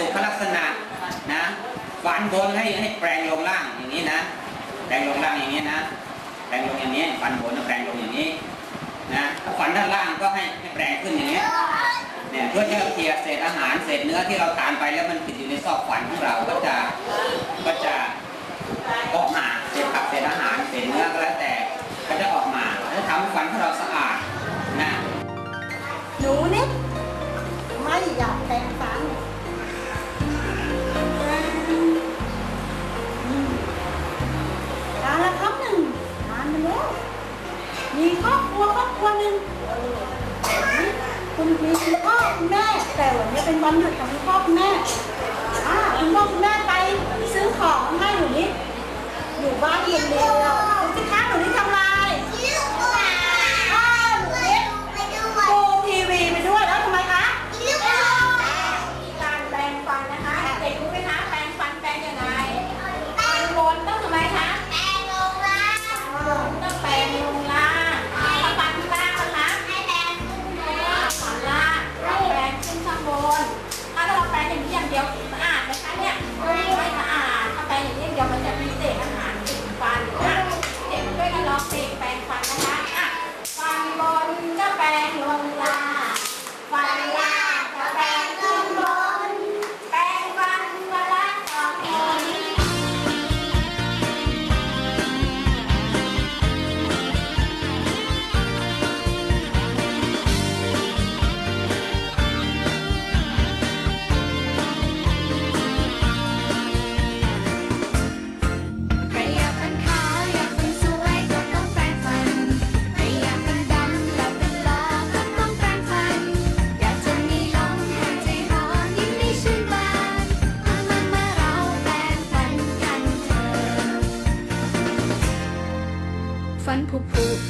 สุขลักษณะนะฟันบนให้ให้แปลงลงล่างอย่างนี้นะ แปลงลงล่างอย่างนี้นะ แปลงลงอย่างนี้ฟันบนแปลงลงอย่างนี้นะถ้าฟันด้านล่างก็ให้ให้แปลงขึ้นอย่างนี้เนี่ยเพื่อที่จะเคลียร์เศษอาหารเศษเนื้อที่เราทานไปแล้วมันติดอยู่ในซอกฟันของเราก็ มีครอบครัวครอบครัวหนึ่งคุณมีคุณพ่อคุณแม่ แต่วันนี้เป็นวันหยุดของคุณพ่อคุณแม่อ่าคุณพ่อคุณแม่ไปซื้อของให้หนูนิดอยู่บ้านคนเดียวดูสิคะหนูนิดทำ 不